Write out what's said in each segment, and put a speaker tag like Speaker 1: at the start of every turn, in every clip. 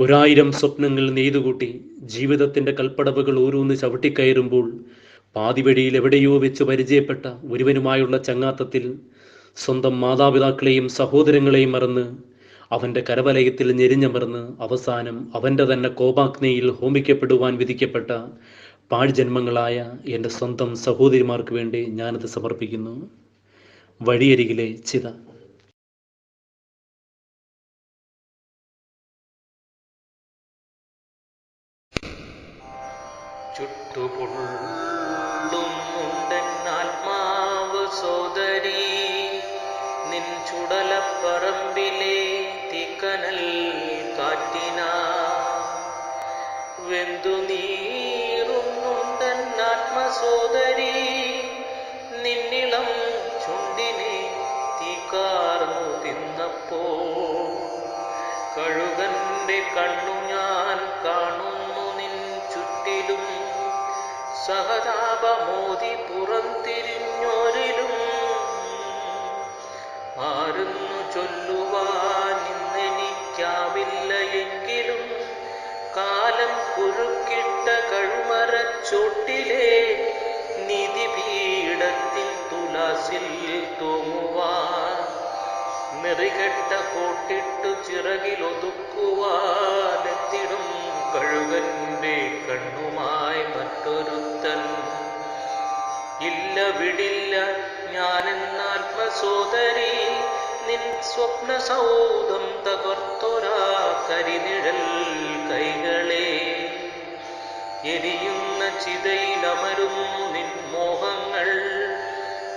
Speaker 1: ഒരായിരം സ്വപ്നങ്ങൾ നെയ്തുകൂട്ടി ജീവിതത്തിന്റെ കൽപ്പടവുകൾ ഓരോന്ന് ചവിട്ടിക്കയറുമ്പോൾ പാതിവഴിയിൽ എവിടെയോ വെച്ച് പരിചയപ്പെട്ട ഒരുവനുമായുള്ള ചങ്ങാത്തത്തിൽ സ്വന്തം മാതാപിതാക്കളെയും സഹോദരങ്ങളെയും മറന്ന് അവന്റെ കരവലയത്തിൽ ഞെരിഞ്ഞമർന്ന് അവസാനം അവന്റെ തന്നെ കോപാഗ്നിയിൽ ഹോമിക്കപ്പെടുവാൻ വിധിക്കപ്പെട്ട പാഴ്ജന്മങ്ങളായ എന്റെ സ്വന്തം സഹോദരിമാർക്ക് വേണ്ടി ഞാനത് സമർപ്പിക്കുന്നു. വഴിയരികിലെ ചിത.
Speaker 2: ചുട്ടുപൊള്ളുന്നുണ്ടെന്നാത്മാവ് സോദരി നിൻ ചുടലപ്പറമ്പിലെ തിക്കനൽ കാറ്റിന. വെന്തു നീറുന്നുണ്ടെന്നാത്മസോദരി നിന്നിളം ചുണ്ടിനെ തീക്കാർന്നു തിന്നപ്പോ കഴുകന്റെ കണ്ണു സഹതാപമോതി പുറംതിരിഞ്ഞോരിലും മാറുന്നു ചൊല്ലുവാൻ ഇന്നെനിക്കാവില്ല എങ്കിലും കാലം കുറുക്കിട്ട കഴുമരച്ചോട്ടിലെ നിധിപീഠത്തിൽ തുലാസിൽ തൂങ്ങുവാൻ നെറികെട്ട കോട്ടിട്ടു ചിറകിലൊതുക്കുവാനെത്തിടും കഴുകന്റെ കണ്ണുമായി മറ്റൊരുത്തൻ ഇല്ല വിടില്ല ഞാനെന്നാത്മസോദരി നിൻ സ്വപ്ന സൗധം തകർത്തൊരാ കരിനിഴൽ കൈകളെ. എരിയുന്ന ചിതയിലമരുന്നു നിൻ മോഹങ്ങൾ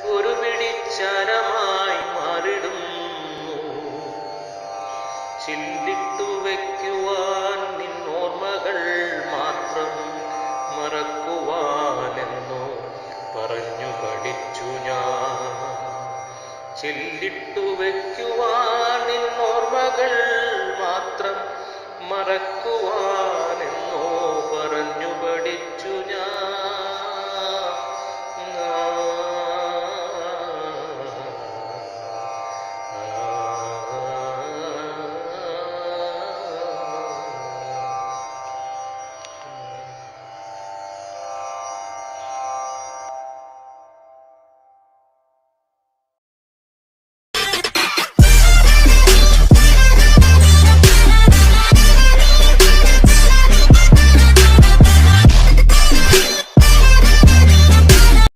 Speaker 2: ഒരു പിടിച്ചാരമായി മാറിടുന്നു. ചില്ലിട്ടു വയ്ക്കുവാൻ നിൻ ഓർമ്മകൾ ചില്ലിട്ടു വയ്ക്കുവാൻ നിൻ ഓർമ്മകൾ മാത്രം മറക്കുവാൻ